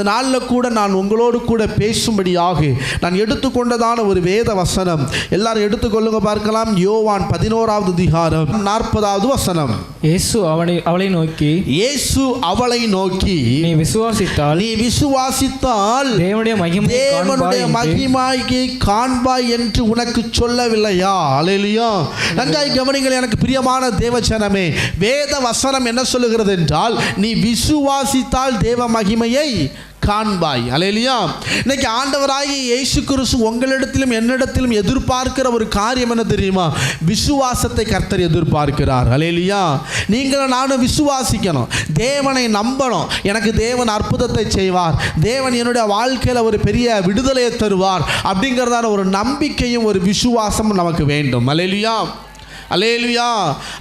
இந்த நாளில் கூட நான் உங்களோடு கூட பேசும்படியாக நான் எடுத்துக்கொண்டதான ஒரு வேத வசனம் எல்லாரும் எடுத்துக்கொள்ளுங்க பார்க்கலாம். யோவான் பதினோராவது அதிகாரம் நாற்பதாவது வசனம். இயேசு அவனை அவளை நோக்கி இயேசு அவளை நோக்கி நீ விசுவாசித்தால் நீ விசுவாசித்தால் தேவனுடைய மகிமை தேவனுடைய மகிமாய்க்கு காண்பாய் என்று உனக்கு சொல்லவில்லையா? அலையிலையா நன்றாய் கவனிங்கள் எனக்கு பிரியமான தேவச்சனமே வேத வசனம் என்ன சொல்லுகிறது என்றால் நீ விசுவாசித்தால் தேவ மகிமையை காண்பாய். அலையிலியா இன்னைக்கு ஆண்டவராகிய இயேசு கிறிஸ்து உங்களிடத்திலும் என்னிடத்திலும் எதிர்பார்க்கிற ஒரு காரியம் என்ன தெரியுமா? விசுவாசத்தை கர்த்தர் எதிர்பார்க்கிறார். அலையிலியா நீங்களும் நானும் விசுவாசிக்கணும். தேவனை நம்பணும். எனக்கு தேவன் அற்புதத்தை செய்வார். தேவன் என்னுடைய வாழ்க்கையில் ஒரு பெரிய விடுதலையை தருவார். அப்படிங்கிறதான ஒரு நம்பிக்கையும் ஒரு விசுவாசமும் நமக்கு வேண்டும். அலையிலியா அலேலுயா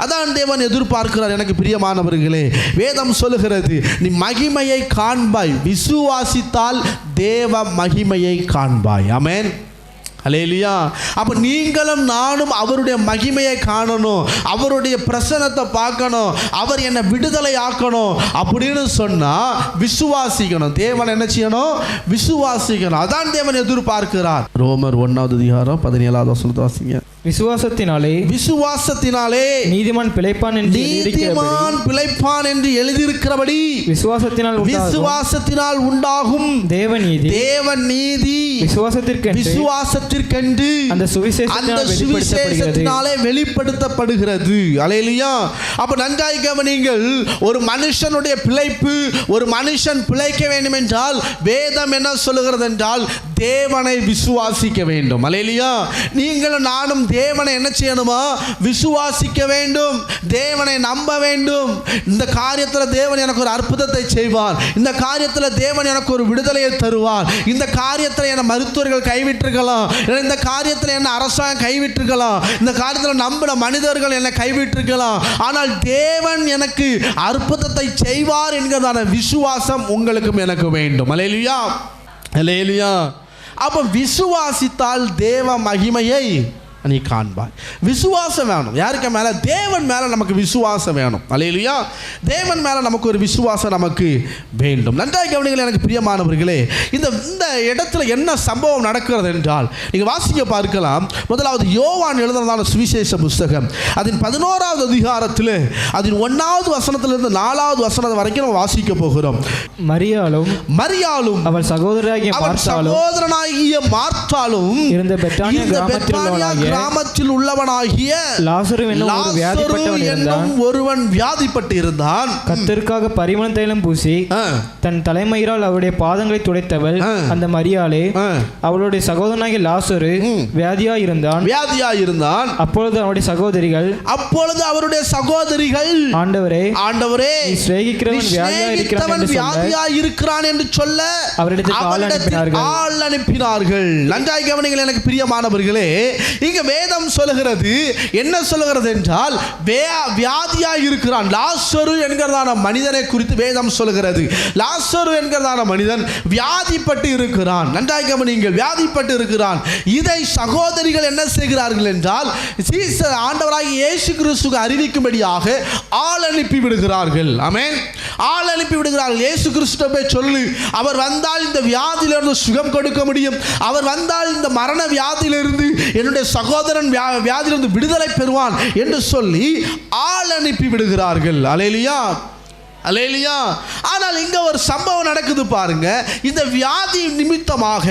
அதான் தேவன் எதிர்பார்க்கிறார் எனக்கு பிரியமானவர்களே. வேதம் சொல்லுகிறது நீ மகிமையை காண்பாய். விசுவாசித்தால் தேவ மகிமையை காண்பாய். அமேன் அலேலியா அப்போ நீங்களும் நானும் அவருடைய மகிமையை காணணும். அவருடைய பிரசனத்தை பார்க்கணும். அவர் என்னை விடுதலை ஆக்கணும் அப்படின்னு சொன்னால் விசுவாசிக்கணும். தேவன் என்ன செய்யணும்? விசுவாசிக்கணும். அதான் தேவன் எதிர்பார்க்கிறார். ரோமர் ஒன்றாவது அதிகாரம் பதினேழாவது வசனத்தை வாசிங்க. விசுவாசத்தினாலே விசுவாசத்தினாலே நீதிமான் பிழைப்பான் என்று நீதிமான் பிழைப்பான் என்று எழுதியிருக்கிறபடி விசுவாசத்தினால் விசுவாசத்தினால் உண்டாகும் தேவ நீதி. தேவ நீதி. விசுவாசத்திற்கு விசுவாசத்திற்கென்று அந்த சுவிசேஷத்தினாலே வெளிப்படுத்தப்படுகிறது. அலையிலையா. அப்ப நன்றாய் கவனிங்கள் ஒரு மனுஷனுடைய பிழைப்பு ஒரு மனுஷன் பிழைக்க வேண்டும் என்றால் வேதம் என்ன சொல்லுகிறது என்றால் தேவனை விசுவாசிக்க வேண்டும். அலையிலையா நீங்களும் நானும் தேவனை என்ன செய்யணுமா? விசுவாசிக்க வேண்டும். தேவனை நம்ப வேண்டும். இந்த காரியத்தில் தேவன் எனக்கு ஒரு அற்புதத்தை செய்வார். இந்த காரியத்தில் தேவன் எனக்கு ஒரு விடுதலையை தருவார். இந்த காரியத்தில் என்னை மருத்துவர்கள் கைவிட்டிருக்கலாம். இல்லை இந்த காரியத்தில் என்ன அரசாங்கம் கைவிட்டிருக்கலாம். இந்த காரியத்தில் நம்பின மனிதர்கள் என்னை கைவிட்டிருக்கலாம். ஆனால் தேவன் எனக்கு அற்புதத்தை செய்வார் என்கிறதான விசுவாசம் உங்களுக்கும் எனக்கு வேண்டும். அலையிலியா அலையிலியா அப்போ விசுவாசித்தால் தேவ மகிமையை நீ காண்பாய். விசுவாசம் வேணும். யாருக்கு மேலே? தேவன் மேலே நமக்கு விசுவாசம் வேணும். அலையிலையா தேவன் மேலே நமக்கு ஒரு விசுவாசம் நமக்கு வேண்டும். நன்றாய் கவனிகள் எனக்கு பிரியமானவர்களே இந்த இந்த இடத்துல என்ன சம்பவம் நடக்கிறது என்றால் நீங்கள் வாசிக்க பார்க்கலாம். முதலாவது யோவான் எழுதுனதான சுவிசேஷ புஸ்தகம். அதன் பதினோராவது அதிகாரத்தில் அதன் ஒன்றாவது வசனத்திலிருந்து நாலாவது வசனம் வரைக்கும் நம்ம வாசிக்க போகிறோம். மரியாளும் மரியாளும் அவள் சகோதராகிய பார்த்தாலும் சகோதரனாகிய மார்த்தாலும் இருந்த பெத்தானியா இந்த கிராமத்தில் உள்ளவனாகிய லாசரு என்னும் ஒருவன் வியாதிப்பட்டு இருந்தான் கத்தருக்காக பரிமள தைலம் பூசி தன் தலைமயிரால் அவருடைய பாதங்களை துடைத்தவள். அந்த மரியாளே. அவளுடைய சகோதரனாகிய லாசரு. வியாதியா இருந்தான் வியாதியா இருந்தான் அப்பொழுது அவருடைய சகோதரிகள் அப்பொழுது அவருடைய சகோதரிகள் ஆண்டவரே ஆண்டவரே சிநேகிக்கிறவன் வியாதியா இருக்கிறான் சிநேகித்தவன் என்று சொல்ல வியாதியா இருக்கிறான் என்று சொல்ல அவரிடத்தில் ஆள் அனுப்பினார்கள். நன்றாய் கவனிங்கள் எனக்கு பிரியமானவர்களே இங்க வேதம் சொல்லுகிறது. என்ன சொல்லுகிறது என்றால் வே- வியாதியா இருக்கிறான். லாசரு என்கிறதான மனிதனை குறித்து வேதம் சொல்லுகிறது. லாசரு என்கிறதான மனிதன் வியாதிப்பட்டு இருக்கிறான். நன்றாக கவனிங்கள் வியாதிப்பட்டு இருக்கிறான். இதை சகோதரிகள் என்ன செய்கிறார்கள் என்றால் சீச ஆண்டவராக இயேசு கிறிஸ்துக்கு அறிவிக்கும்படியாக ஆள் அனுப்பி விடுகிறார்கள். ஆமென். ஆள் அனுப்பி விடுகிறார்கள். இயேசு கிறிஸ்துவை சொல்லு அவர் வந்தால் இந்த வியாதியிலிருந்து சுகம் கொடுக்க முடியும். அவர் வந்தால் இந்த மரண வியாதியிலிருந்து என்னுடைய சகோதரன் வியா வியாதியிலிருந்து விடுதலை பெறுவான் என்று சொல்லி ஆள் அனுப்பி விடுகிறார்கள். அலையிலியா. அலேலியா ஆனால் இங்க ஒரு சம்பவம் நடக்குது பாருங்க. இந்த வியாதி நிமித்தமாக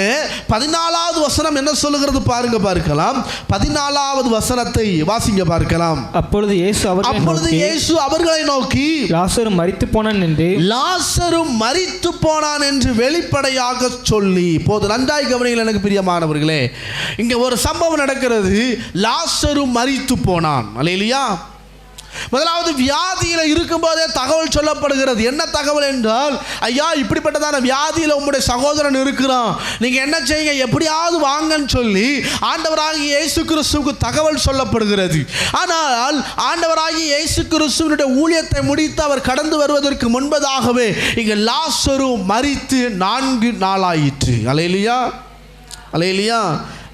பதினாலாவது வசனம் என்ன சொல்லுகிறது பாருங்க பார்க்கலாம். பதினாலாவது வசனத்தை வாசிங்க பார்க்கலாம். அப்பொழுது இயேசு அவர்களை அப்பொழுது இயேசு அவர்களை நோக்கி லாசரு மரித்து போனான் என்று லாசரு மரித்து போனான் என்று வெளிப்படையாக சொல்லி போது நன்றாய் கவனிகள் எனக்கு பிரியமானவர்களே. இங்க ஒரு சம்பவம் நடக்கிறது. லாசரு மரித்து போனான் அலையிலியா முதலாவது வியாதியில் இருக்கும்போதே தகவல் சொல்லப்படுகிறது. என்ன தகவல் என்றால் ஐயா இப்படிப்பட்டதான வியாதியில் உங்களுடைய சகோதரன் இருக்கிறான். நீங்கள் என்ன செய்யுங்க? எப்படியாவது வாங்கன்னு சொல்லி ஆண்டவராகி இயேசு கிறிஸ்துவுக்கு தகவல் சொல்லப்படுகிறது. ஆனால் ஆண்டவராகி இயேசு கிறிஸ்துவனுடைய ஊழியத்தை முடித்து அவர் கடந்து வருவதற்கு முன்பதாகவே இங்கே லாசரு மறித்து நான்கு நாளாயிற்று. அலையிலியா. அலையிலியா.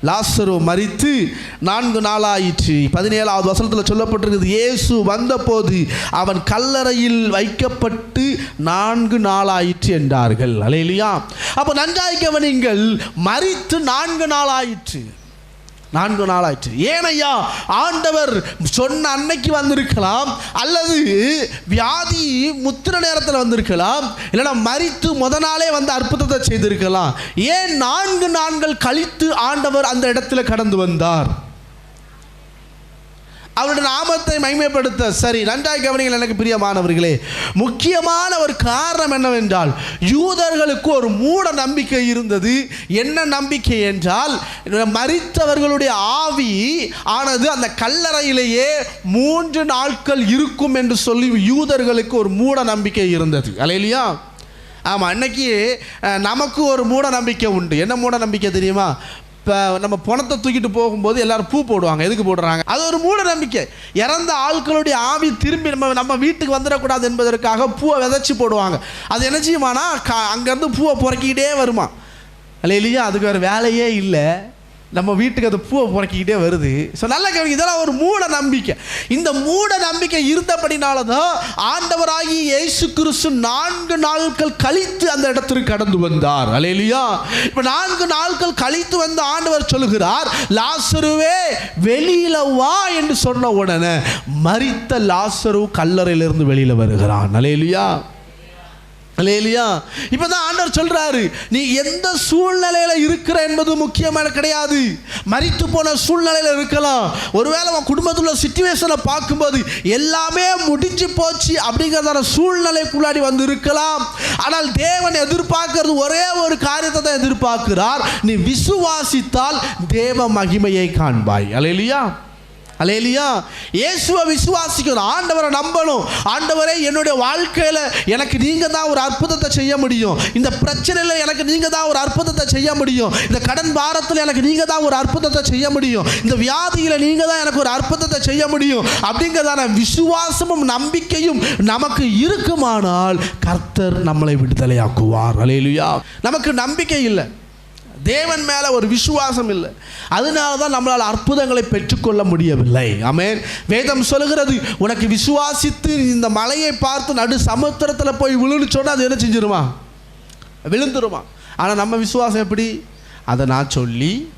லாசரு மறித்து நான்கு நாளாயிற்று. பதினேழாவது வசனத்தில் சொல்லப்பட்டிருக்குது இயேசு வந்தபோது அவன் கல்லறையில் வைக்கப்பட்டு நான்கு நாளாயிற்று என்றார்கள். அலையிலியா. அப்போ நன்றாய் கவனிங்கள் மறித்து நான்கு நாளாயிற்று. நான்கு நாளாயிற்று. ஏனையா ஆண்டவர் சொன்ன அன்னைக்கு வந்திருக்கலாம் அல்லது வியாதி முத்திர நேரத்தில் வந்திருக்கலாம் இல்லைன்னா மறித்து முத நாளே வந்து அற்புதத்தை செய்திருக்கலாம். ஏன் நான்கு நாட்கள் கழித்து ஆண்டவர் அந்த இடத்துல கடந்து வந்தார்? அவருடைய நாமத்தை மைமைப்படுத்த சரி நன்றாய் கவனிகள் எனக்கு பிரியமானவர்களே. முக்கியமான ஒரு காரணம் என்னவென்றால் யூதர்களுக்கு ஒரு மூட நம்பிக்கை இருந்தது. என்ன நம்பிக்கை என்றால் மறித்தவர்களுடைய ஆவி ஆனது அந்த கல்லறையிலேயே மூன்று நாட்கள் இருக்கும் என்று சொல்லி யூதர்களுக்கு ஒரு மூட நம்பிக்கை இருந்தது. அல்லையா ஆமாம் அன்னைக்கு நமக்கு ஒரு மூட நம்பிக்கை உண்டு. என்ன மூட நம்பிக்கை தெரியுமா? இப்போ நம்ம பணத்தை தூக்கிட்டு போகும்போது எல்லாரும் பூ போடுவாங்க. எதுக்கு போடுறாங்க? அது ஒரு மூட நம்பிக்கை. இறந்த ஆட்களுடைய ஆவி திரும்பி நம்ம நம்ம வீட்டுக்கு வந்துடக்கூடாது என்பதற்காக பூவை விதைச்சி போடுவாங்க. அது என்ன செய்யுமானா க அங்கேருந்து பூவை புறக்கிக்கிட்டே வருமா. அல்ல இல்லையா அதுக்கு வேறு வேலையே இல்லை. நம்ம வீட்டுக்கு அது பூவை புறக்கிக்கிட்டே வருது. ஸோ நல்ல கவனிங்க இதெல்லாம் ஒரு மூட நம்பிக்கை. இந்த மூட நம்பிக்கை இருந்தபடினால தான் ஆண்டவராகி இயேசு கிறிஸ்து நான்கு நாட்கள் கழித்து அந்த இடத்திற்கு கடந்து வந்தார். அலையிலியா இப்போ நான்கு நாட்கள் கழித்து வந்து ஆண்டவர் சொல்லுகிறார் லாசருவே வெளியில வா என்று சொன்ன உடனே மறித்த லாசரு கல்லறையிலிருந்து வெளியில் வருகிறான். அலையிலியா இல்லையா இப்போ தான் ஆண்டவர் சொல்கிறாரு நீ எந்த சூழ்நிலையில் இருக்கிற என்பது முக்கியமான கிடையாது. மறித்து போன சூழ்நிலையில் இருக்கலாம். ஒருவேளை உன் குடும்பத்தில் உள்ள சுச்சுவேஷனை பார்க்கும்போது எல்லாமே முடிஞ்சு போச்சு அப்படிங்கிறதான சூழ்நிலைக்குள்ளாடி வந்து இருக்கலாம் ஆனால் தேவன் எதிர்பார்க்கறது ஒரே ஒரு காரியத்தை தான் எதிர்பார்க்கிறார். நீ விசுவாசித்தால் தேவ மகிமையை காண்பாய். அலையிலியா அலேலியா இயேசுவை விசுவாசிக்கணும். ஆண்டவரை நம்பணும். ஆண்டவரே என்னுடைய வாழ்க்கையில் எனக்கு நீங்கள் தான் ஒரு அற்புதத்தை செய்ய முடியும். இந்த பிரச்சனையில் எனக்கு நீங்கள் தான் ஒரு அற்புதத்தை செய்ய முடியும். இந்த கடன் பாரத்தில் எனக்கு நீங்கள் தான் ஒரு அற்புதத்தை செய்ய முடியும். இந்த வியாதியில் நீங்கள் தான் எனக்கு ஒரு அற்புதத்தை செய்ய முடியும். அப்படிங்கிறதான விசுவாசமும் நம்பிக்கையும் நமக்கு இருக்குமானால் கர்த்தர் நம்மளை விடுதலையாக்குவார். அலேலுயா நமக்கு நம்பிக்கை இல்லை. தேவன் மேலே ஒரு விசுவாசம் இல்லை. அதனால தான் நம்மளால் அற்புதங்களை பெற்றுக்கொள்ள முடியவில்லை. ஆமென். வேதம் சொல்லுகிறது உனக்கு விசுவாசித்து இந்த மலையை பார்த்து நடு சமுத்திரத்தில் போய் விழுன்னு சொன்னால் அது என்ன செஞ்சிருமா? விழுந்துருமா? ஆனால் நம்ம விசுவாசம் எப்படி? அதை நான் சொல்லி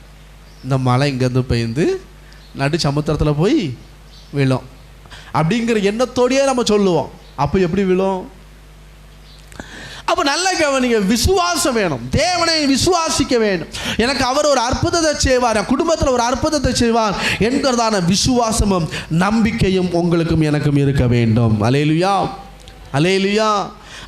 இந்த மலை இங்கேருந்து பெய்ந்து நடு சமுத்திரத்தில் போய் விழும். அப்படிங்கிற எண்ணத்தோடையே நம்ம சொல்லுவோம். அப்போ எப்படி விழும்? அப்போ நல்ல கவனிங்க விசுவாசம் வேணும். தேவனை விசுவாசிக்க வேண்டும். எனக்கு அவர் ஒரு அற்புதத்தை செய்வார் என் குடும்பத்தில் ஒரு அற்புதத்தை செய்வார் என்கிறதான விசுவாசமும் நம்பிக்கையும் உங்களுக்கும் எனக்கும் இருக்க வேண்டும். அலையிலுயா. அலையிலுயா.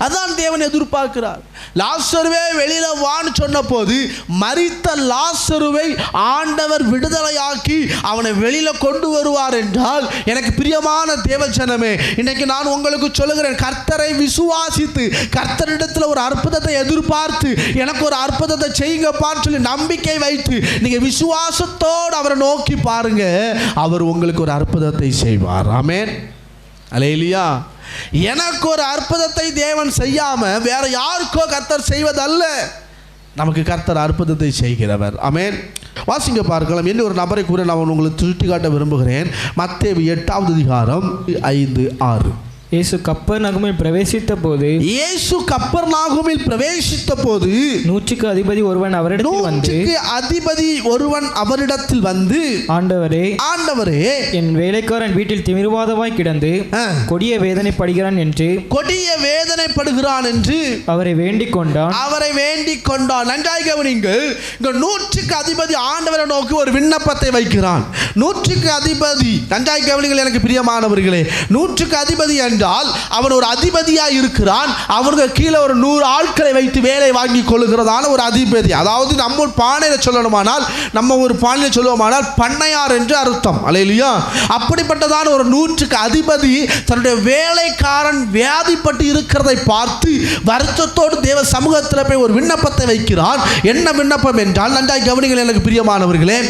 அதான் தேவன் எதிர்பார்க்கிறார். லாசருவே வெளியில வான்னு சொன்ன போது மறித்த லாசருவை ஆண்டவர் விடுதலையாக்கி அவனை வெளியில கொண்டு வருவார் என்றால் எனக்கு பிரியமான தேவச்சனமே இன்னைக்கு நான் உங்களுக்கு சொல்லுகிறேன் கர்த்தரை விசுவாசித்து கர்த்தரிடத்தில் ஒரு அற்புதத்தை எதிர்பார்த்து எனக்கு ஒரு அற்புதத்தை செய்யுங்கப்பான்னு சொல்லி நம்பிக்கை வைத்து நீங்க விசுவாசத்தோடு அவரை நோக்கி பாருங்க அவர் உங்களுக்கு ஒரு அற்புதத்தை செய்வார். ஆமேன். அலேலியா எனக்கு ஒரு அற்புதத்தை தேவன் செய்யாம வேற யாருக்கோ கர்த்தர் செய்வதல்ல. நமக்கு கர்த்தர் அற்புதத்தை செய்கிறவர். அமேன் வாசிங்க பார்க்கலாம். என்ன ஒரு நபரை கூட நான் உங்களுக்கு சுட்டி காட்ட விரும்புகிறேன். மத்தேவி எட்டாவது அதிகாரம் ஐந்து ஆறு. இயேசு கப்பர் நகமில் பிரவேசித்த போது இயேசு கப்பர் நாகுமில் பிரவேசித்த போது நூற்றுக்கு அதிபதி ஒருவன் அவரிடத்தில் வந்து நூற்றுக்கு அதிபதி ஒருவன் அவரிடத்தில் வந்து ஆண்டவரே ஆண்டவரே என் வேலைக்காரன் வீட்டில் திமிர்வாதமாய் கிடந்து ஆ, கொடிய வேதனைப்படுகிறான் என்று கொடிய வேதனைப்படுகிறான் என்று அவரை வேண்டிக் கொண்டான். அவரை வேண்டிக் கொண்டான். நன்றாய் கவனிங்கள் இங்க நூற்றுக்கு அதிபதி ஆண்டவரை நோக்கி ஒரு விண்ணப்பத்தை வைக்கிறான். நூற்றுக்கு அதிபதி நன்றாய் கவனிங்கள் எனக்கு பிரியமானவர்களே நூற்றுக்கு அதிபதி என்றால் அவன் ஒரு அதிபதியாக இருக்கிறான். அவனுக்கு கீழே ஒரு நூறு ஆட்களை வைத்து வேலை வாங்கி கொள்ளுகிறதான ஒரு அதிபதி. அதாவது நம்ம ஒரு பானையில் சொல்லணுமானால் நம்ம ஒரு பானையில் சொல்லுவோமானால் பண்ணையார் என்று அர்த்தம். அல்லையா அப்படிப்பட்டதான ஒரு நூற்றுக்கு அதிபதி தன்னுடைய வேலைக்காரன் வியாதிப்பட்டு இருக்கிறதை பார்த்து வருத்தத்தோடு தேவ சமூகத்தில் போய் ஒரு விண்ணப்பத்தை வைக்கிறான். என்ன விண்ணப்பம் என்றால் நன்றாய் கவனிகள் எனக்கு பிரியமானவர்களே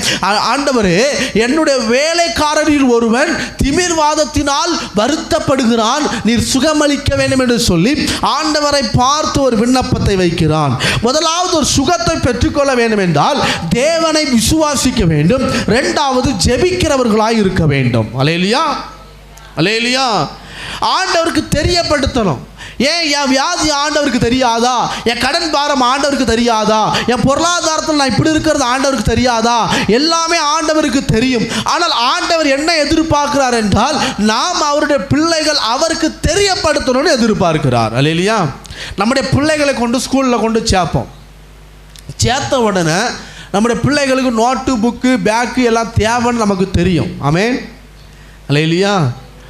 ஆண்டவரே என்னுடைய வேலைக்காரரில் ஒருவன் திமிர்வாதத்தினால் வருத்தப்படுகிறான். நான் நீர் சுகமளிக்க வேண்டும் என்று சொல்லி ஆண்டவரை பார்த்து ஒரு விண்ணப்பத்தை வைக்கிறான். முதலாவது ஒரு சுகத்தை பெற்றுக்கொள்ள வேண்டும் என்றால் தேவனை விசுவாசிக்க வேண்டும். ரெண்டாவது ஜெபிக்கிறவர்களாய் இருக்க வேண்டும். அலையிலியா? அலையிலியா? ஆண்டவருக்கு தெரியப்படுத்தணும். ஏன் என் வியாதி ஆண்டவருக்கு தெரியாதா? என் கடன் பாரம் ஆண்டவருக்கு தெரியாதா? என் பொருளாதாரத்தில் நான் இப்படி இருக்கிறது ஆண்டவருக்கு தெரியாதா? எல்லாமே ஆண்டவருக்கு தெரியும். ஆனால் ஆண்டவர் என்ன எதிர்பார்க்கிறார் என்றால் நாம் அவருடைய பிள்ளைகள் அவருக்கு தெரியப்படுத்தணும்னு எதிர்பார்க்கிறார். இல்லையா நம்முடைய பிள்ளைகளை கொண்டு ஸ்கூலில் கொண்டு சேர்ப்போம். சேர்த்த உடனே நம்முடைய பிள்ளைகளுக்கு நோட்டு புக்கு பேக்கு எல்லாம் தேவைன்னு நமக்கு தெரியும். ஆமே அல்ல இல்லையா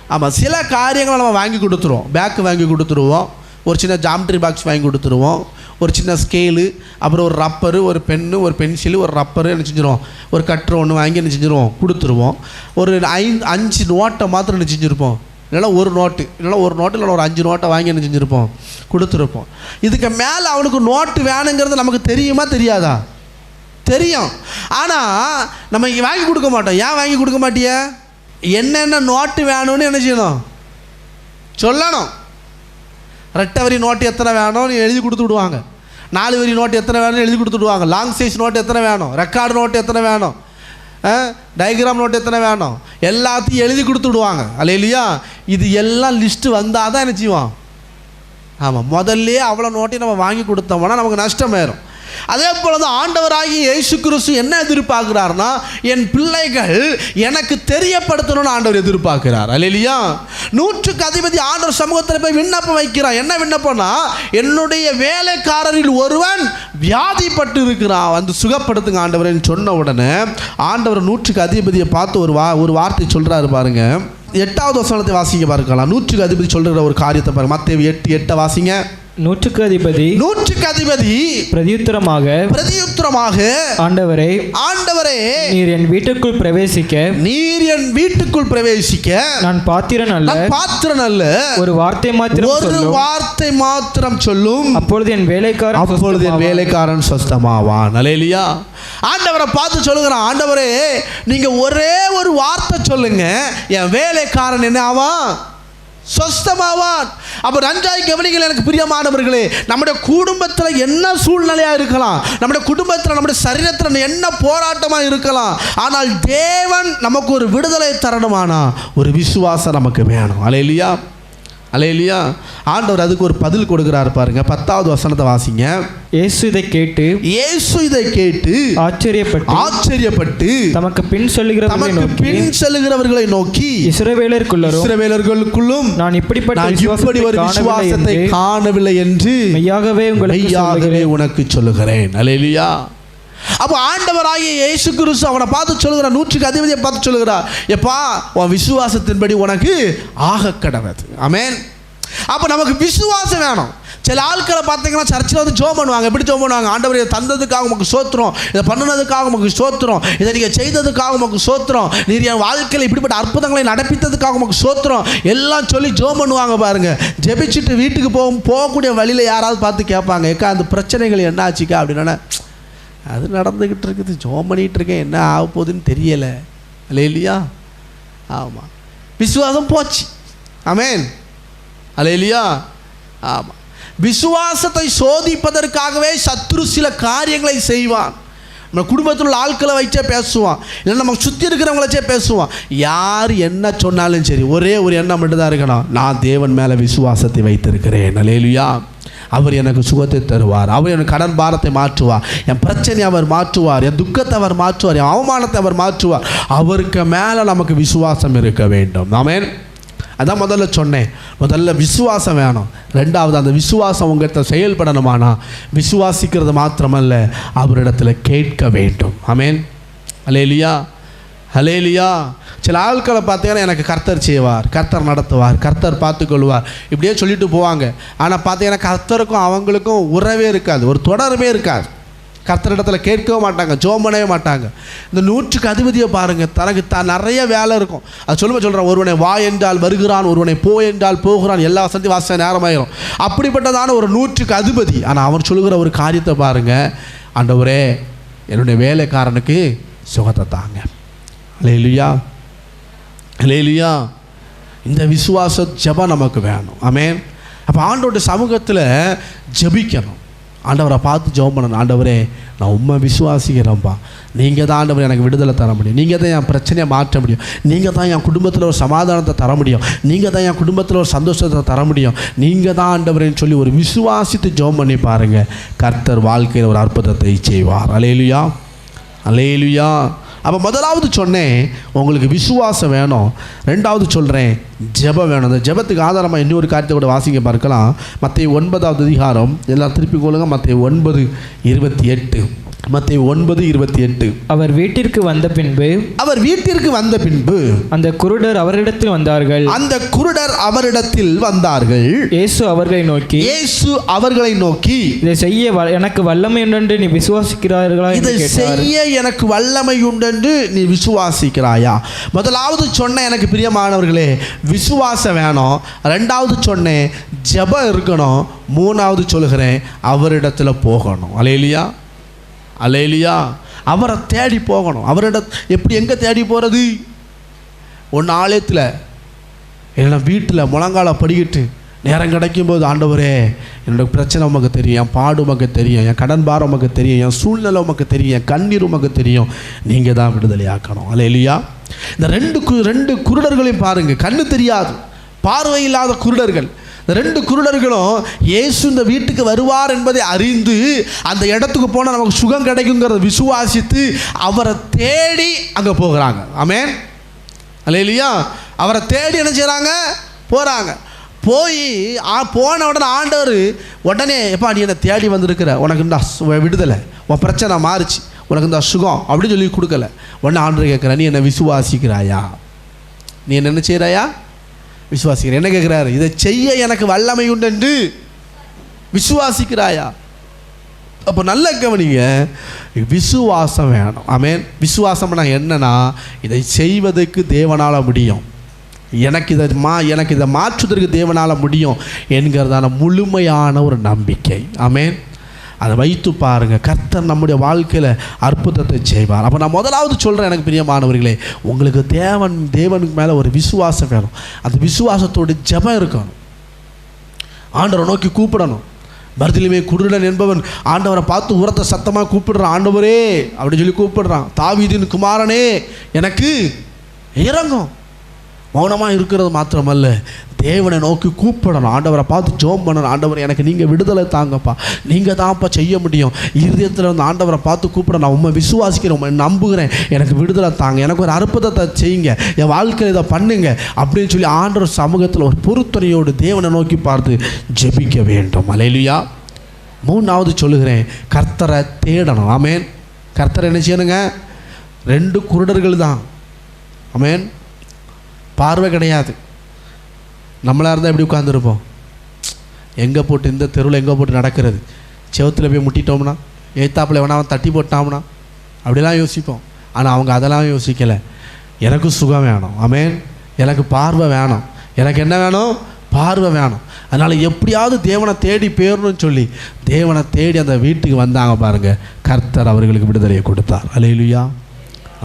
ஆமாம் சில காரியங்களை நம்ம வாங்கி கொடுத்துருவோம். பேக்கு வாங்கி கொடுத்துருவோம். ஒரு சின்ன ஜாமெட்ரி பாக்ஸ் வாங்கி கொடுத்துருவோம். ஒரு சின்ன ஸ்கேலு அப்புறம் ஒரு ரப்பரு ஒரு பென்னு ஒரு பென்சிலு ஒரு ரப்பரு என்ன செஞ்சிருவோம். ஒரு கட்ரு ஒன்று வாங்கி என்ன செஞ்சிருவோம்? கொடுத்துருவோம். ஒரு ஐந்து அஞ்சு நோட்டை மாத்திரம் என்ன செஞ்சுருப்போம். இல்லைன்னா ஒரு நோட்டு இல்லைன்னா ஒரு நோட்டு இல்லைன்னா ஒரு அஞ்சு நோட்டை வாங்கி என்ன செஞ்சுருப்போம். கொடுத்துருப்போம். இதுக்கு மேலே அவனுக்கு நோட்டு வேணுங்கிறது நமக்கு தெரியுமா தெரியாதா? தெரியும். ஆனால் நம்ம இங்கே வாங்கி கொடுக்க மாட்டோம். ஏன் வாங்கி கொடுக்க மாட்டியே? என்னென்ன நோட்டு வேணும்னு என்ன செய்யணும்? சொல்லணும். ரெட்டை வரி நோட்டு எத்தனை வேணும்னு எழுதி கொடுத்து விடுவாங்க. நாலு வரி நோட்டு எத்தனை வேணும்னு எழுதி கொடுத்து விடுவாங்க. லாங் சைஸ் நோட்டு எத்தனை வேணும்? ரெக்கார்டு நோட்டு எத்தனை வேணும்? டயக்ராம் நோட்டு எத்தனை வேணும்? எல்லாத்தையும் எழுதி கொடுத்து விடுவாங்க. அல்ல இல்லையா இது எல்லாம் லிஸ்ட்டு வந்தால் தான் என்ன செய்வோம்? ஆமாம் முதல்ல அவ்வளோ நோட்டையும் நம்ம வாங்கி கொடுத்தோம்னா நமக்கு நஷ்டம் ஆயிரும். அதே போல தான் ஆண்டவராகி இயேசு கிறிஸ்து என்ன எதிர்பார்க்கிறார்னா என் பிள்ளைகள் எனக்கு தெரியப்படுத்தணும்னு ஆண்டவர் எதிர்பார்க்கிறார். அல்லையா நூற்றுக்கு அதிபதி ஆண்டவர் சமூகத்தில் போய் விண்ணப்பம் வைக்கிறான். என்ன விண்ணப்பம்னா என்னுடைய வேலைக்காரரில் ஒருவன் வியாதிப்பட்டு இருக்கிறான் வந்து சுகப்படுத்துங்க ஆண்டவரேன்னு சொன்ன உடனே ஆண்டவர் நூற்றுக்கு அதிபதியை பார்த்து ஒரு வா ஒரு வார்த்தை சொல்கிறாரு பாருங்க. எட்டாவது வசனத்தை வாசிங்க பார்க்கலாம் நூற்றுக்கு அதிபதி சொல்கிற ஒரு காரியத்தை பாருங்க. மற்ற எட்டு எட்டை வாசிங்க. நூற்றுக்கு அதிபதி நூற்றுக்கு அதிபதி பிரதியுத்தரமாக பிரதியுத்தரமாக ஆண்டவரே ஆண்டவரே நீர் என் வீட்டுக்குள் பிரவேசிக்க. நீர் என் வீட்டுக்குள் பிரவேசிக்க. நான் பாத்திரன் அல்ல. பாத்திரன் அல்ல. ஒரு வார்த்தை மாத்திரம் ஒரு வார்த்தை மாத்திரம் சொல்லும். அப்பொழுது என் வேலைக்காரன் அப்பொழுது என். வேலைக்காரன் சொஸ்தமாவான். அலையிலியா ஆண்டவரை பார்த்து சொல்லுகிறான் ஆண்டவரே நீங்க ஒரே ஒரு வார்த்தை சொல்லுங்க. என் வேலைக்காரன் என்ன ஆவான்? சொஸ்தமாவான். அப்போ நன்றாய் கவனிகள் எனக்கு பிரியமானவர்களே நம்முடைய குடும்பத்தில் என்ன சூழ்நிலையாக இருக்கலாம்? நம்முடைய குடும்பத்தில் நம்முடைய சரீரத்தில் என்ன போராட்டமாக இருக்கலாம்? ஆனால் தேவன் நமக்கு ஒரு விடுதலை தரணுமானா? ஒரு விசுவாசம் நமக்கு வேணும். அலையிலியா அலையிலியா ஆண்டவர் அதுக்கு ஒரு பதில் கொடுக்குறாரு பாருங்க பத்தாவது வசனத்தை வாசிங்க. இயேசு இதை கேட்டு இயேசு இதை கேட்டு ஆச்சரியப்பட்டு ஆச்சரியப்பட்டு தமக்கு பின் சொல்லுகிறவர்களை தமக்கு நோக்கி பின் செல்லுகிறவர்களை நோக்கி இஸ்ரவேலருக்குள்ளரும் இஸ்ரவேலர்களுக்குள்ளும் நான் இப்படிப்பட்ட நான் இப்படி ஒரு விசுவாசத்தை காணவில்லை என்று மெய்யாகவே உங்களுக்கு மெய்யாகவே. உனக்கு சொல்லுகிறேன். அலையிலியா அப்போ ஆண்டவராகிய இயேசு கிறிஸ்து அவனை பார்த்து சொல்லுகிறார் நூற்றுக்கு அதிபதியை பார்த்து சொல்லுகிறார் எப்பா உன் விசுவாசத்தின்படி உனக்கு ஆக கடவுது ஆமென். அப்போ நமக்கு விசுவாசம் வேணும். சில ஆட்களை பார்த்தீங்கன்னா சர்ச்சில் வந்து ஜோம் பண்ணுவாங்க. எப்படி ஜோம் பண்ணுவாங்க? ஆண்டவர் இதை தந்ததுக்காக உமக்கு சோத்துறோம் இதை பண்ணினதுக்காக உமக்கு சோத்துறோம் இதை நீங்கள் செய்ததுக்காக உமக்கு சோத்துறோம் நீர் என் வாழ்க்கையில் இப்படிப்பட்ட அற்புதங்களை நடப்பித்ததுக்காக உமக்கு சோத்துறோம் எல்லாம் சொல்லி ஜோம் பண்ணுவாங்க பாருங்கள் ஜெபிச்சுட்டு வீட்டுக்கு போகும் போகக்கூடிய வழியில் யாராவது பார்த்து கேட்பாங்க ஏக்கா அந்த பிரச்சனைகள் என்ன ஆச்சுக்கா அப்படின்னா. அது நடந்துக்கிட்டு இருக்குது ஜோம் பண்ணிகிட்டு இருக்கேன் என்ன ஆக போகுதுன்னு தெரியலை. அல்ல இல்லையா? ஆமாம் விசுவாசம் போச்சு. அமேன் அல்ல இல்லையா? ஆமாம் விசுவாசத்தை சோதிப்பதற்காகவே சத்ரு சில காரியங்களை செய்வான். நம்ம குடும்பத்தில் உள்ள ஆட்களை வச்சே பேசுவான். இல்லை நம்ம சுற்றி இருக்கிறவங்கள வச்சே பேசுவான். யார் என்ன சொன்னாலும் சரி ஒரே ஒரு எண்ணம் மட்டும்தான் இருக்கணும். நான் தேவன் மேலே விசுவாசத்தை வைத்திருக்கிறேன். அலேலுயா அவர் எனக்கு சுகத்தை தருவார். அவர் எனக்கு கடன் பாரத்தை மாற்றுவார். என் பிரச்சனையை அவர் மாற்றுவார். என் துக்கத்தை அவர் மாற்றுவார். என் அவமானத்தை அவர் மாற்றுவார். அவருக்கு மேலே நமக்கு விசுவாசம் இருக்க வேண்டும். ஆமென். அதான் முதல்ல சொன்னேன். முதல்ல விசுவாசம் வேணும். ரெண்டாவது அந்த விசுவாசம் உங்கள்கிட்ட செயல்படணுமானா விசுவாசிக்கிறது மாத்திரமல்ல அவரிடத்தில் கேட்க வேண்டும். அமேன் அலேலியா அலேலியா சில ஆட்களை பார்த்தீங்கன்னா எனக்கு கர்த்தர் செய்வார் கர்த்தர் நடத்துவார் கர்த்தர் பார்த்துக்கொள்வார். இப்படியே சொல்லிட்டு போவாங்க. ஆனால் பார்த்தீங்கன்னா கர்த்தருக்கும் அவங்களுக்கும் உறவே இருக்காது ஒரு தொடர்பே இருக்காது. கர்த்தரிடத்தில் கேட்கவே மாட்டாங்க ஜோம் பண்ணவே மாட்டாங்க. இந்த நூற்றுக்கு அதிபதியை பாருங்கள் தனக்கு த நிறைய வேலை இருக்கும். அது சொல்லுவ சொல்கிறேன் ஒருவனை வா என்றால் வருகிறான் ஒருவனை போ என்றால் போகிறான். எல்லா வசதி வாச நேரமாயிரும். அப்படிப்பட்டதான ஒரு நூற்றுக்கு அதிபதி. ஆனால் அவன் சொல்லுகிற ஒரு காரியத்தை பாருங்கள் ஆண்டவரே என்னுடைய வேலைக்காரனுக்கு சுகத்தை தாங்க. லேலுயா லேலுயா இந்த விசுவாச ஜெபம் நமக்கு வேணும். ஆமென் அப்போ ஆண்டோட சமூகத்தில் ஜெபிக்கணும். ஆண்டவரை பார்த்து ஜெபம் பண்ணணும். ஆண்டவரே நான் உண்மை விசுவாசிக்கிறேன்ப்பா நீங்கள் தான் ஆண்டவர் எனக்கு விடுதலை தர முடியும். நீங்கள் தான் என் பிரச்சனையை மாற்ற முடியும். நீங்கள் தான் என் குடும்பத்தில் ஒரு சமாதானத்தை தர முடியும். நீங்கள் தான் என் குடும்பத்தில் ஒரு சந்தோஷத்தை தர முடியும். நீங்கள் தான் ஆண்டவரேன்னு சொல்லி ஒரு விசுவாசித்து ஜெபம் பண்ணி பாருங்கள் கர்த்தர் வாழ்க்கையில் ஒரு அற்புதத்தை செய்வார். அலையிலுயா அலையிலுயா அப்போ முதலாவது சொன்னேன் உங்களுக்கு விசுவாசம் வேணும். ரெண்டாவது சொல்கிறேன் ஜெபம் வேணும். அந்த ஜெபத்துக்கு ஆதாரமாக இன்னொரு காரியத்தை கூட வாசிக்க பார்க்கலாம். மற்ற ஒன்பதாவது அதிகாரம். எல்லாம் திருப்பி கொள்ளுங்க. மற்ற ஒன்பது இருபத்தி எட்டு. மத்திய ஒன்பது இருபத்தி எட்டு. அவர் வீட்டிற்கு வந்த பின்பு அவர் வீட்டிற்கு வந்த பின்பு அந்த குருடர் அவரிடத்தில் வந்தார்கள். அந்த குருடர் அவரிடத்தில் வந்தார்கள். இயேசு அவர்களை நோக்கி இயேசு அவர்களை நோக்கி இதை செய்ய எனக்கு வல்லமை உண்டென்று நீ விசுவாசிக்கிறார்களா இதை செய்ய எனக்கு வல்லமை உண்டென்று நீ விசுவாசிக்கிறாயா? முதலாவது சொன்ன எனக்கு பிரியமானவர்களே விசுவாசம் வேணும். ரெண்டாவது சொன்னேன் ஜெபம் இருக்கணும். மூணாவது சொல்கிறேன் அவரிடத்துல போகணும். அலையிலியா? அலையிலியா? அவரை தேடி போகணும். அவரிட எப்படி எங்கே தேடி போகிறது ஒன்று ஆலயத்தில் இல்லைன்னா வீட்டில் முழங்கால படிக்கிட்டு நேரம் கிடைக்கும்போது ஆண்டவரே என்னோட பிரச்சனை உமக்கு தெரியும் என் பாடு உமக்கு தெரியும் என் கடன் பாரம் உமக்கு தெரியும் என் சூழ்நிலை உமக்கு தெரியும் என் கண்ணீர் உமக்கு தெரியும். நீங்கள் தான் விடுதலையாக்கணும் அல்ல இல்லையா இந்த ரெண்டு கு ரெண்டு குருடர்களையும் பாருங்கள் கண்ணு தெரியாது. பார்வை இல்லாத குருடர்கள். ரெண்டு குருடர்களும் இயேசு இந்த வீட்டுக்கு வருவார் என்பதை அறிந்து அந்த இடத்துக்கு போனால் நமக்கு சுகம் கிடைக்குங்கிறத விசுவாசித்து அவரை தேடி அங்கே போகிறாங்க. ஆமென். இல்லையா அவரை தேடி என்ன செய்கிறாங்க போகிறாங்க போய் ஆ போன உடனே ஆண்டவர் உடனே எப்பா நீ என்னை தேடி வந்திருக்கிற? உனக்கு இந்த விடுதலை. உன் பிரச்சனை மாறுச்சு. உனக்கு இந்த சுகம். அப்படின்னு சொல்லி கொடுக்கல. உடனே ஆண்டவர் கேட்குற நீ என்னை விசுவாசிக்கிறாயா? நீ என்ன என்ன செய்கிறாயா விசுவாசிக்கிற என்ன கேட்குறாரு இதை செய்ய எனக்கு வல்லமை உண்டென்று விசுவாசிக்கிறாயா? அப்போ நல்ல கவனிங்க விசுவாசம் வேணும். ஆமேன் விசுவாசம்னா என்னன்னா இதை செய்வதற்கு தேவனால் முடியும். எனக்கு இதை மா எனக்கு இதை மாற்றுவதற்கு தேவனால் முடியும் என்கிறதான முழுமையான ஒரு நம்பிக்கை. ஆமேன் அதை வைத்து பாருங்கள் கர்த்தர் நம்முடைய வாழ்க்கையில் அற்புதத்தை செய்வார். அப்போ நான் முதலாவது சொல்கிறேன் எனக்கு பிரியமானவர்களே உங்களுக்கு தேவன் தேவனுக்கு மேலே ஒரு விசுவாசம் வேணும். அந்த விசுவாசத்தோட ஜபம் இருக்கணும். ஆண்டவரை நோக்கி கூப்பிடணும். பர்திலுமே குருடன் என்பவன் ஆண்டவரை பார்த்து உரத்த சத்தமாக கூப்பிடுறான். ஆண்டவரே அப்படின்னு சொல்லி கூப்பிடுறான். தாவீதின் குமாரனே எனக்கு இறங்கும். மௌனமாக இருக்கிறது மாத்திரமல்ல. தேவனை நோக்கி கூப்பிடணும். ஆண்டவரை பார்த்து ஜோம் பண்ணணும். ஆண்டவர் எனக்கு நீங்கள் விடுதலை தாங்கப்பா. நீங்கள் தான்ப்பா செய்ய முடியும். இருதயத்தில் வந்து ஆண்டவரை பார்த்து கூப்பிட நான் உண்மை விசுவாசிக்கிறேன் உண்மை நம்புகிறேன். எனக்கு விடுதலை தாங்க. எனக்கு ஒரு அற்புதத்தை செய்யுங்க. என் வாழ்க்கையில் இதை பண்ணுங்க. அப்படின்னு சொல்லி ஆண்டவர் சமூகத்தில் ஒரு பொறுத்துறையோடு தேவனை நோக்கி பார்த்து ஜெபிக்க வேண்டும். அலையிலுயா மூணாவது சொல்லுகிறேன். கர்த்தரை தேடணும். ஆமேன் கர்த்தரை என்ன செய்யணுங்க? ரெண்டு குருடர்கள் தான். ஆமேன் பார்வை கிடையாது. நம்மளாக இருந்தால் எப்படி உட்காந்துருப்போம் எங்கே போட்டு இந்த தெருவில் எங்கே போட்டு நடக்கிறது? செவத்தில் போய் முட்டிட்டோம்னா ஏத்தாப்பில் வேணா அவன் தட்டி போட்டாம்னா? அப்படிலாம் யோசிப்போம். ஆனால் அவங்க அதெல்லாம் யோசிக்கலை. எனக்கு சுகம் வேணும். அமேன் எனக்கு பார்வை வேணும். எனக்கு என்ன வேணும்? பார்வை வேணும். அதனால் எப்படியாவது தேவனை தேடி போயிடணும்னு சொல்லி தேவனை தேடி அந்த வீட்டுக்கு வந்தாங்க பாருங்க. கர்த்தர் அவர்களுக்கு விடுதலையை கொடுத்தார். அலையிலுயா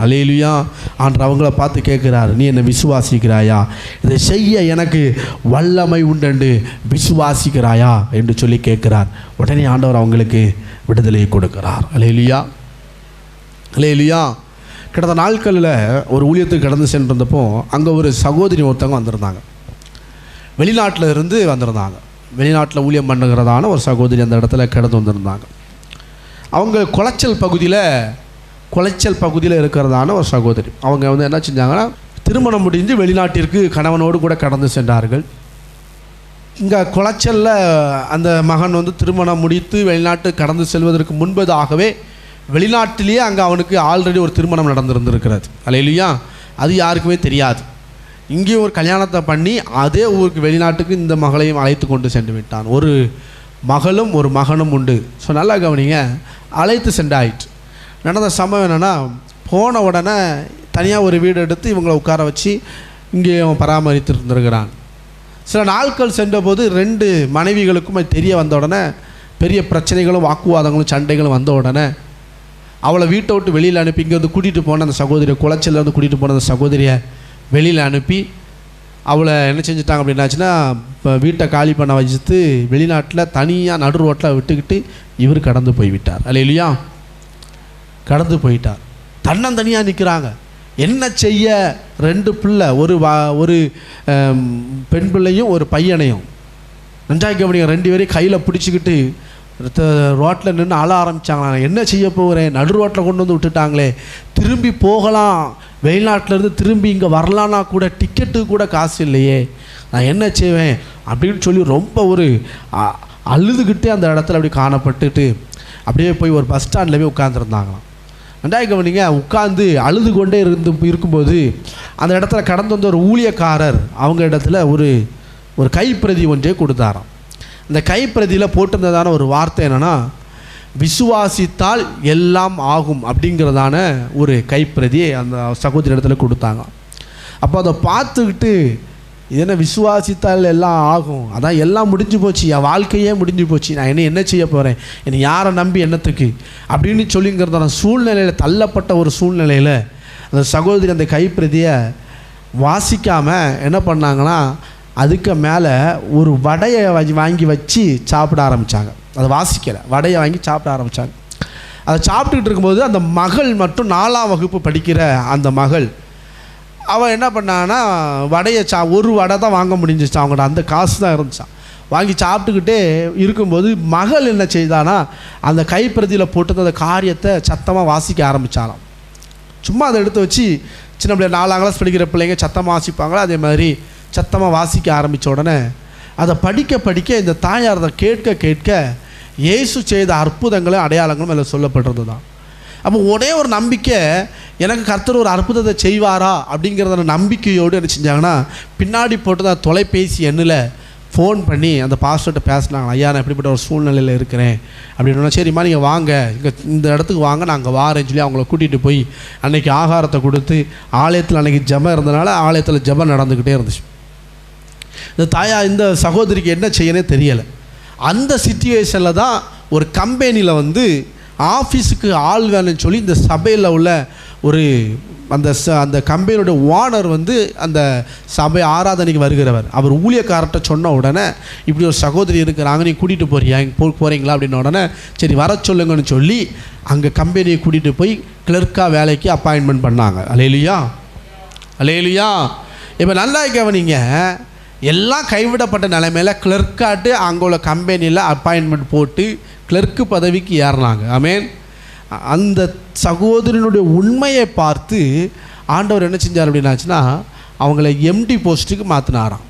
அலையிலுயா. ஆண்டு அவங்கள பார்த்து கேட்குறாரு நீ என்னை விசுவாசிக்கிறாயா? இதை செய்ய எனக்கு வல்லமை உண்டென்று விசுவாசிக்கிறாயா? என்று சொல்லி கேட்குறார். உடனே ஆண்டவர் அவங்களுக்கு விடுதலையை கொடுக்கிறார். அலையிலுயா. அலையிலுயா. கடந்த நாட்களில் ஒரு ஊழியத்துக்கு கடந்து சென்றிருந்தப்போ அங்கே ஒரு சகோதரி ஒருத்தவங்க வந்திருந்தாங்க. வெளிநாட்டில் இருந்து வந்திருந்தாங்க. வெளிநாட்டில் ஊழியம் பண்ணுகிறதான ஒரு சகோதரி அந்த இடத்துல கடந்து வந்திருந்தாங்க. அவங்க குளச்சல் பகுதியில் குளைச்சல் பகுதியில் இருக்கிறதான ஒரு சகோதரி. அவங்க வந்து என்ன செஞ்சாங்கன்னா திருமணம் முடிஞ்சு வெளிநாட்டிற்கு கணவனோடு கூட கடந்து சென்றார்கள். இங்கே குளச்சலில் அந்த மகன் வந்து திருமணம் முடித்து வெளிநாட்டு கடந்து செல்வதற்கு முன்பதாகவே வெளிநாட்டிலேயே அங்கே அவனுக்கு ஆல்ரெடி ஒரு திருமணம் நடந்திருந்திருக்கிறது. அல்லையா அது யாருக்குமே தெரியாது. இங்கேயும் ஒரு கல்யாணத்தை பண்ணி அதே ஊருக்கு வெளிநாட்டுக்கு இந்த மகளையும் அழைத்து கொண்டு சென்று விட்டான். ஒரு மகளும் ஒரு மகனும் உண்டு. ஸோ நல்லா கவனிங்க அழைத்து சென்றாயிற்று. நடந்த சம்பவம் என்னென்னா போன உடனே தனியாக ஒரு வீடு எடுத்து இவங்களை உட்கார வச்சு இங்கே அவன் பராமரித்து இருந்திருக்கிறான். சில நாட்கள் சென்றபோது ரெண்டு மனைவிகளுக்கும் அது தெரிய வந்த உடனே பெரிய பிரச்சனைகளும் வாக்குவாதங்களும் சண்டைகளும் வந்த உடனே அவளை வீட்டை விட்டு வெளியில் அனுப்பி இங்கேருந்து கூட்டிகிட்டு போன அந்த சகோதரியை குளச்சல்ல கூட்டிகிட்டு போன அந்த சகோதரியை வெளியில் அனுப்பி அவளை என்ன செஞ்சுட்டாங்க அப்படின்னாச்சுன்னா இப்போ வீட்டை காலி பண்ண வச்சுட்டு வெளிநாட்டில் தனியாக நடு ரோட்டில் விட்டுக்கிட்டு இவர் கடந்து போய்விட்டார். அல்ல இல்லையா கடந்து போயிட்டார் தன்னந்தனியாக நிற்கிறாங்க என்ன செய்ய? ரெண்டு பிள்ளை ஒரு வா ஒரு பெண் பிள்ளையும் ஒரு பையனையும். நன்றாக கவனிங்க ரெண்டு பேரையும் கையில் பிடிச்சிக்கிட்டு ரோட்டில் நின்று அழ ஆரம்பித்தாங்களா நான் என்ன செய்ய போகிறேன் நடு ரோட்டில் கொண்டு வந்து விட்டுட்டாங்களே. திரும்பி போகலாம். வெளிநாட்டிலேருந்து திரும்பி இங்கே வரலான்னா கூட டிக்கெட்டு கூட காசு இல்லையே. நான் என்ன செய்வேன்? அப்படின்னு சொல்லி ரொம்ப ஒரு அ- அழுதுகிட்டே அந்த இடத்துல அப்படி காணப்பட்டுட்டு அப்படியே போய் ஒரு பஸ் ஸ்டாண்டில் போய் உட்காந்துருந்தாங்களாம் ரெண்டாவது கவனிங்க உட்காந்து அழுது கொண்டே இருந்து இருக்கும்போது அந்த இடத்துல கடந்து வந்த ஒரு ஊழியக்காரர் அவங்க இடத்துல ஒரு ஒரு கைப்பிரதி ஒன்றே கொடுத்தாராம். அந்த கைப்பிரதியில் போட்டிருந்ததான ஒரு வார்த்தை என்னென்னா விசுவாசித்தால் எல்லாம் ஆகும் அப்படிங்கிறதான ஒரு கைப்பிரதியை அந்த சகோதரி இடத்துல கொடுத்தாங்க. அப்போ அதை பார்த்துக்கிட்டு இது என்ன விசுவாசித்தால் எல்லாம் ஆகும்? அதான் எல்லாம் முடிஞ்சு போச்சு. என் வாழ்க்கையே முடிஞ்சு போச்சு. நான் என்ன என்ன செய்ய போகிறேன் என்னை யாரை நம்பி என்னத்துக்கு? அப்படின்னு சொல்லிங்கிறதான சூழ்நிலையில் தள்ளப்பட்ட ஒரு சூழ்நிலையில் அந்த சகோதரி அந்த கைப்பிரதியை வாசிக்காமல் என்ன பண்ணாங்கன்னா அதுக்கு மேலே ஒரு வடையை வாங்கி வச்சு சாப்பிட ஆரம்பித்தாங்க அதை வாசிக்கலை. வடையை வாங்கி சாப்பிட ஆரம்பித்தாங்க அதை சாப்பிட்டுக்கிட்டு இருக்கும்போது அந்த மகள் மட்டும் நாலாம் வகுப்பு படிக்கிற அந்த மகள் அவன் என்ன பண்ணான்னா வடையை சா ஒரு வடை தான் வாங்க முடிஞ்சிச்சு. அவங்கள்ட்ட அந்த காசு தான் இருந்துச்சான் வாங்கி சாப்பிட்டுக்கிட்டே இருக்கும்போது மகள் என்ன செய்தானா அந்த கைப்பிரதியில் போட்டு அந்த காரியத்தை சத்தமாக வாசிக்க ஆரம்பித்தாராம் சும்மா அதை எடுத்து வச்சு சின்ன பிள்ளை நாலாம் கிளாஸ் படிக்கிற பிள்ளைங்க சத்தமாக வாசிப்பாங்களோ? அதே மாதிரி சத்தமாக வாசிக்க ஆரம்பித்த உடனே அதை படிக்க படிக்க இந்த தாயார் அதை கேட்க கேட்க இயேசு செய்த அற்புதங்களும் அடையாளங்களும் அதில் சொல்லப்பட்டிருந்தது தான் அப்போ ஒரே ஒரு நம்பிக்கை எனக்கு கர்த்தர் ஒரு அற்புதத்தை செய்வாரா அப்படிங்கிறத நம்பிக்கையோடு என்ன செஞ்சாங்கன்னா பின்னாடி போட்டு தான் தொலைபேசி எண்ணில் ஃபோன் பண்ணி அந்த பாஸ்டர்கிட்ட பேசினாங்க ஐயா நான் இப்படிப்பட்ட ஒரு சூழ்நிலையில் இருக்கிறேன். அப்படின்னா சரிம்மா நீங்கள் வாங்க. இங்கே இந்த இடத்துக்கு வாங்க. நான் அங்கே வாரேன்னு சொல்லி அவங்கள கூட்டிகிட்டு போய் அன்றைக்கி ஆகாரத்தை கொடுத்து ஆலயத்தில் அன்றைக்கி ஜெபம் இருந்தனால ஆலயத்தில் ஜெபம் நடந்துக்கிட்டே இருந்துச்சு. இந்த தாயா இந்த சகோதரிக்கு என்ன செய்யனே தெரியலை. அந்த சுச்சுவேஷனில் தான் ஒரு கம்பெனியில் வந்து ஆஃபீஸுக்கு ஆள் வேணும்னு சொல்லி இந்த சபையில் உள்ள ஒரு அந்த ச அந்த கம்பெனியோட ஓனர் வந்து அந்த சபை ஆராதனைக்கு வருகிறவர். அவர் ஊழியக்காரர்கிட்ட சொன்ன உடனே இப்படி ஒரு சகோதரி இருக்கிறாங்க நீ கூட்டிகிட்டு போறியா? இங்கே போ போகிறீங்களா அப்படின்ன உடனே சரி வர சொல்லுங்கன்னு சொல்லி அங்கே கம்பெனியை கூட்டிகிட்டு போய் கிளர்க்காக வேலைக்கு அப்பாயின்மெண்ட் பண்ணாங்க. அலையிலியா? அலையிலியா? இப்போ நல்லா கவனிங்க எல்லாம் கைவிடப்பட்ட நிலைமையில் கிளர்க்காட்டு அங்கே உள்ள கம்பெனியில் அப்பாயின்மெண்ட் போட்டு கிளர்க்கு பதவிக்கு ஏறினாங்க. அமேன் அந்த சகோதரனுடைய உண்மையை பார்த்து ஆண்டவர் என்ன செஞ்சார் அப்படின்னாச்சுன்னா அவங்கள எம்டி போஸ்ட்டுக்கு மாற்றினாராம்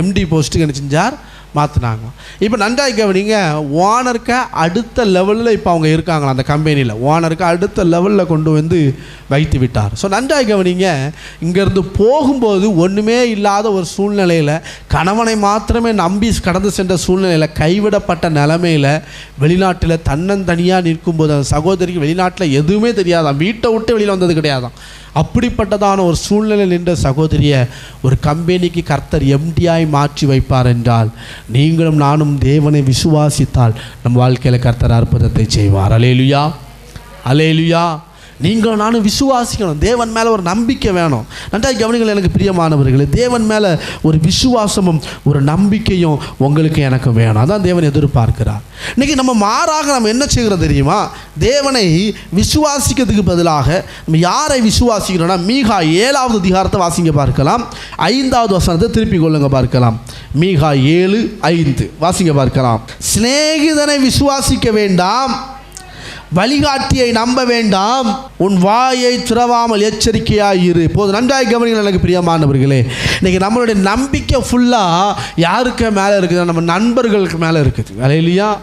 எம்டி போஸ்ட்டுக்கு என்ன செஞ்சார்? மாற்றினாங்க இப்போ நன்றாய் கவனிங்க ஓனருக்கு அடுத்த லெவலில் இப்போ அவங்க இருக்காங்களா அந்த கம்பெனியில் ஓனருக்கு அடுத்த லெவலில் கொண்டு வந்து வைத்து விட்டார். ஸோ நன்றாய் கவனிங்க இங்கேருந்து போகும்போது ஒன்றுமே இல்லாத ஒரு சூழ்நிலையில் கணவனை மாத்திரமே நம்பி கடந்து சென்ற சூழ்நிலையில் கைவிடப்பட்ட நிலமையில் வெளிநாட்டில் தன்னந்தனியாக நிற்கும்போது அந்த சகோதரிக்கு வெளிநாட்டில் எதுவுமே தெரியாதான். வீட்டை விட்டு வெளியில் வந்தது கிடையாதான். அப்படிப்பட்டதான ஒரு சூழ்நிலையில் நின்ற சகோதரியை ஒரு கம்பெனிக்கு கர்த்தர் எம்டியாய் மாற்றி வைப்பார் என்றால் நீங்களும் நானும் தேவனை விசுவாசித்தால் நம் வாழ்க்கையில் கர்த்தர் அற்புதத்தை செய்வார். அலேலுயா அலேலுயா நீங்களும் நானும் விசுவாசிக்கணும். தேவன் மேலே ஒரு நம்பிக்கை வேணும். நன்றாக கவனிங்கள் எனக்கு பிரியமானவர்களே தேவன் மேலே ஒரு விசுவாசமும் ஒரு நம்பிக்கையும் உங்களுக்கு எனக்கு வேணும். அதான் தேவன் எதிர்பார்க்கிறார். இன்றைக்கி நம்ம மாறாக நம்ம என்ன செய்கிறோம் தெரியுமா? தேவனை விசுவாசிக்கிறதுக்கு பதிலாக நம்ம யாரை விசுவாசிக்கிறோம்னா மீகா ஏழாவது அதிகாரத்தை வாசிங்க பார்க்கலாம். ஐந்தாவது வசனத்தை திருப்பி கொள்ளுங்க பார்க்கலாம். மீகா ஏழு ஐந்து. வாசிங்க பார்க்கலாம். சிநேகிதனை விசுவாசிக்க வேண்டாம். வழிகாட்டியை நம்ப வேண்டாம். உன் வாயை துறவாமல் எச்சரிக்கையாக இரு. இப்போது நன்றாய் கவனிங்கள் எனக்கு பிரியமானவர்களே. இன்றைக்கி நம்மளுடைய நம்பிக்கை ஃபுல்லாக யாருக்கு மேலே இருக்குது நம்ம நண்பர்களுக்கு மேலே இருக்குது. வேலையிலையா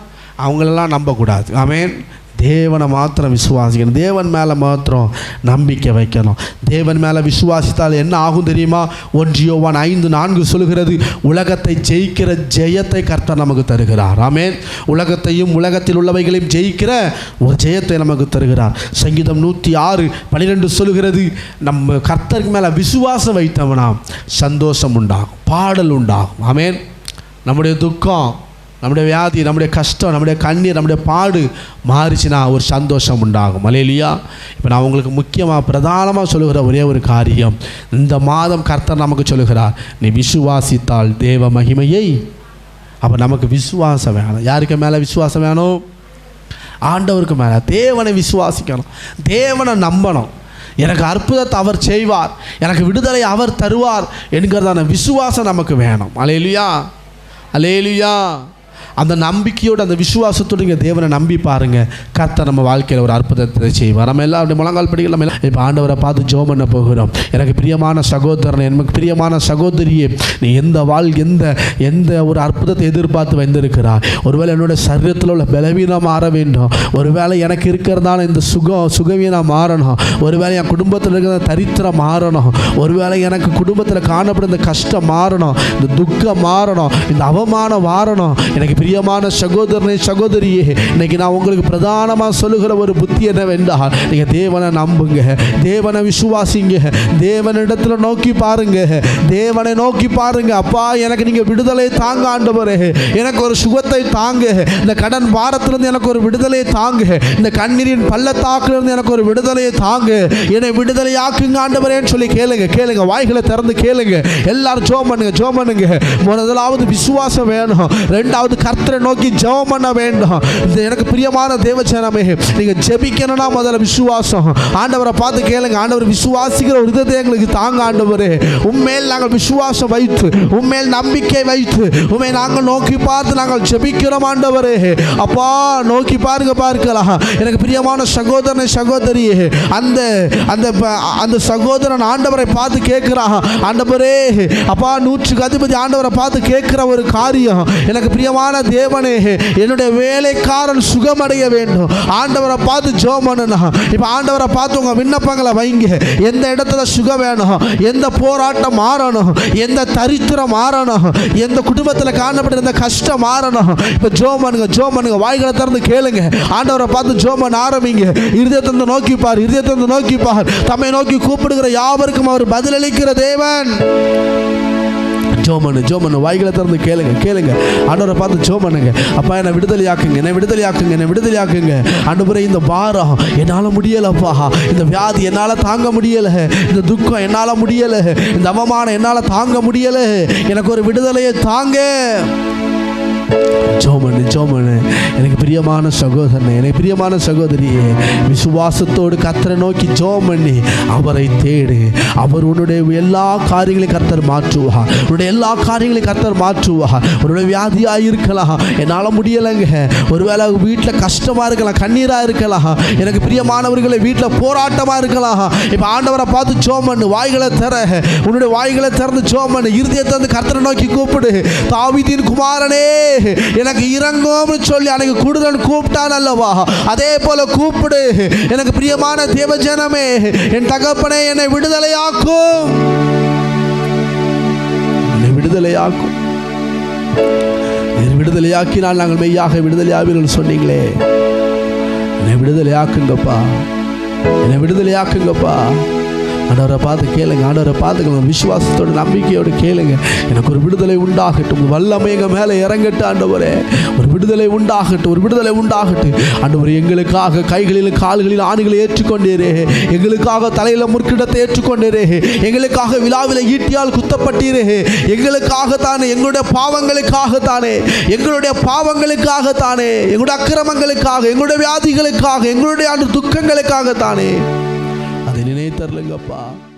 அவங்களெல்லாம் நம்பக்கூடாது. ஆமேன். தேவனை மாத்திரம் விசுவாசிக்கணும். தேவன் மேலே மாத்திரம் நம்பிக்கை வைக்கணும். தேவன் மேலே விசுவாசித்தால் என்ன ஆகும் தெரியுமா? ஒன்றியோவான் ஐந்து நான்கு சொல்கிறது உலகத்தை ஜெயிக்கிற ஜெயத்தை கர்த்தர் நமக்கு தருகிறார். ஆமேன். உலகத்தையும் உலகத்தில் உள்ளவைகளையும் ஜெயிக்கிற ஒரு ஜெயத்தை நமக்கு தருகிறார். சங்கீதம் நூற்றி ஆறு பன்னிரெண்டு சொல்கிறது நம்ம கர்த்தருக்கு மேலே விசுவாசம் வைத்தவனா சந்தோஷம் உண்டாகும் பாடல் உண்டாகும். ஆமேன். நம்முடைய துக்கம் நம்முடைய வியாதி நம்முடைய கஷ்டம் நம்முடைய கண்ணீர் நம்முடைய பாடு மாறிச்சுன்னா ஒரு சந்தோஷம் உண்டாகும். மலையிலியா இப்போ நான் உங்களுக்கு முக்கியமாக பிரதானமாக சொல்லுகிற ஒரே ஒரு காரியம். இந்த மாதம் கர்த்தர் நமக்கு சொல்லுகிறார் நீ விசுவாசித்தால் தேவ மகிமையை அப்போ நமக்கு விசுவாசம் வேணும். யாருக்கு மேலே விசுவாசம் வேணும்? ஆண்டவருக்கு மேலே. தேவனை விசுவாசிக்கணும். தேவனை நம்பணும். எனக்கு அற்புதத்தை அவர் செய்வார். எனக்கு விடுதலை அவர் தருவார் என்கிறதான விசுவாசம் நமக்கு வேணும். அலேலுயா அலேலுயா அந்த நம்பிக்கையோடு அந்த விசுவாசத்தோடு நீங்கள் தேவனை நம்பி பாருங்க. கர்த்தர் நம்ம வாழ்க்கையில் ஒரு அற்புதத்தை செய்வார். நம்ம எல்லாம் அப்படி முழங்கால் படிகள் நம்ம இப்போ ஆண்டவரை பார்த்து ஜோம் பண்ண போகிறோம். எனக்கு பிரியமான சகோதரன் எனக்கு பிரியமான சகோதரியே நீ எந்த வாழ் எந்த எந்த ஒரு அற்புதத்தை எதிர்பார்த்து வந்திருக்கிறாய்? ஒருவேளை என்னோட சரீரத்தில் உள்ள பலவீனம் மாற வேண்டும். ஒருவேளை எனக்கு இருக்கிறதான இந்த சுகம் சுகவீனம் மாறணும். ஒருவேளை என் குடும்பத்தில் இருக்கிற தரித்திரம் மாறணும். ஒருவேளை எனக்கு குடும்பத்தில் காணப்படும் இந்த கஷ்டம் மாறணும். இந்த துக்கம் மாறணும். இந்த அவமானம் மாறணும். எனக்கு பிரியமான சகோதரனை சகோதரியே இன்னைக்கு நான் உங்களுக்கு பிரதானமாக சொல்லுகிற ஒரு புத்தி என்னவென்றால் நீங்கள் தேவனை நம்புங்க தேவனை விசுவாசிங்க தேவனிடத்தில் நோக்கி பாருங்க தேவனை நோக்கி பாருங்க. அப்பா எனக்கு நீங்கள் விடுதலை தாங்க ஆண்டவரே எனக்கு ஒரு சுகத்தை தாங்க இந்த கடன் பாரத்திலிருந்து எனக்கு ஒரு விடுதலையை தாங்க இந்த கண்ணீரின் பள்ளத்தாக்கிலிருந்து எனக்கு ஒரு விடுதலையை தாங்க. என்னை விடுதலையாக்குங்க ஆண்டவரேன்னு சொல்லி கேளுங்க கேளுங்க வாய்களை திறந்து கேளுங்க. எல்லாரும் ஜோம் பண்ணுங்க ஜோம் பண்ணுங்க. முதலாவது விசுவாசம் வேணும் ரெண்டாவது கர்த்தரை நோக்கி ஜெபம் பண்ண வேண்டும். இந்த எனக்கு பிரியமான தேவச்சனமே நீங்கள் ஜெபிக்கணும்னா முதல்ல விசுவாசம். ஆண்டவரை பார்த்து கேளுங்க. ஆண்டவர் விசுவாசிக்கிற ஒரு இதயத்தை எங்களுக்கு தாங்க ஆண்டவரே. உண்மையில் நாங்கள் விசுவாசம் வைத்து உண்மையில் நம்பிக்கை வைத்து உண்மை நாங்கள் நோக்கி பார்த்து நாங்கள் ஜெபிக்கிறோம் ஆண்டவரே. அப்பா நோக்கி பாருங்க பார்க்கலாம். எனக்கு பிரியமான சகோதரனை சகோதரியே. அந்த அந்த அந்த சகோதரன் ஆண்டவரை பார்த்து கேட்கிறான் ஆண்டவரே அப்பா நூற்றுக்கு அதிபதி ஆண்டவரை பார்த்து கேட்குற ஒரு காரியம். எனக்கு பிரியமான தேவனே என்னுடைய வேலைக்காரன் சுகமடைய வேண்டும். ஆண்டவரை பார்த்து ஜோ பண்ணணும் இப்போ ஆண்டவரை பார்த்து உங்கள் விண்ணப்பங்களை வைங்க. எந்த இடத்துல சுகம் வேணும் எந்த போராட்டம் மாறணும் எந்த தரித்திரம் மாறணும் எந்த குடும்பத்தில் காணப்படுற எந்த கஷ்டம் மாறணும். இப்போ ஜோ பண்ணுங்க ஜோ பண்ணுங்க. வாய்களை திறந்து கேளுங்க. ஆண்டவரை பார்த்து ஜோ பண்ண ஆரம்பிங்க. இருதயத்தை நோக்கி பார் நோக்கிப்பார் நோக்கி பார். தம்மை நோக்கி கூப்பிடுகிற யாவருக்கும் அவர் பதிலளிக்கிற தேவன். ஜோமனு ஜோமனு வாய்களை திறந்து கேளுங்க கேளுங்க. ஆண்டவரை பார்த்து ஜோமனுங்க. அப்பா என்னை விடுதலையாக்குங்க என்னை விடுதலையாக்குங்க என்னை விடுதலையாக்குங்க. ஆண்டவரே இந்த பாரம் என்னால் முடியலப்பா. இந்த வியாதி என்னால் தாங்க முடியலை. இந்த துக்கம் என்னால் முடியலை. இந்த அவமானம் என்னால் தாங்க முடியலை. எனக்கு ஒரு விடுதலையை தாங்க. ஜோமனு ஜோமனு. எனக்கு பிரியமான சகோதரனே எனக்கு பிரியமான சகோதரியே விசுவாசத்தோடு கத்தரை நோக்கி ஜோம் பண்ணி அவரை தேடு. அவர் உன்னுடைய எல்லா காரியங்களையும் கத்தர் மாற்றுவா உன்னுடைய எல்லா காரியங்களையும் கத்தர் மாற்றுவா உன்னுடைய வியாதியாக இருக்கலாம். என்னால் முடியலைங்க. ஒருவேளை வீட்டில் கஷ்டமாக இருக்கலாம் கண்ணீராக இருக்கலாம். எனக்கு பிரியமானவர்களை வீட்டில் போராட்டமாக இருக்கலாம். இப்போ ஆண்டவரை பார்த்து ஜோம் பண்ணு வாய்களை தர. உன்னுடைய வாய்களை திறந்து ஜோம் பண்ணு இருதயத்தை வந்து கத்தரை நோக்கி கூப்பிடு. தாவீதின் குமாரனே. எனக்கு இறங்கும்னு சொல்லி அன்னைக்கு கூடுதல் கூப்பிட்டான் அல்லவா? அதே போல கூப்பிடு. எனக்கு பிரியமான தேவஜனமே என் தகப்பனை என்னை விடுதலையாக்கும். என்னை விடுதலையாக்கும். விடுதலையாக்கினால் நாங்கள் மெய்யாக விடுதலையாவீர்கள் சொன்னீங்களே. என்னை விடுதலையாக்குங்கப்பா. என்னை விடுதலையாக்குங்கப்பா. ஆண்டவரை பார்த்து கேளுங்க. ஆண்டவரை பார்த்துக்கலாம் விசுவாசத்தோட நம்பிக்கையோடு கேளுங்க. எனக்கு ஒரு விடுதலை உண்டாகட்டும். வல்லமை எங்கள் மேலே இறங்கட்டும் ஆண்டவரே. ஒரு விடுதலை உண்டாகட்டும் ஒரு விடுதலை உண்டாகட்டும். ஆண்டவர் எங்களுக்காக கைகளில் கால்களில் ஆணுகளை ஏற்றுக்கொண்டீரே. எங்களுக்காக தலையில் முற்கிடத்தை ஏற்றுக்கொண்டீரே. எங்களுக்காக விழாவில் ஈட்டியால் குத்தப்பட்டீரே. எங்களுக்காக தானே எங்களுடைய பாவங்களுக்காக தானே. எங்களுடைய பாவங்களுக்காக தானே. எங்களுடைய அக்கிரமங்களுக்காக எங்களுடைய வியாதிகளுக்காக எங்களுடைய ஆண்டு துக்கங்களுக்காக தானே. அதை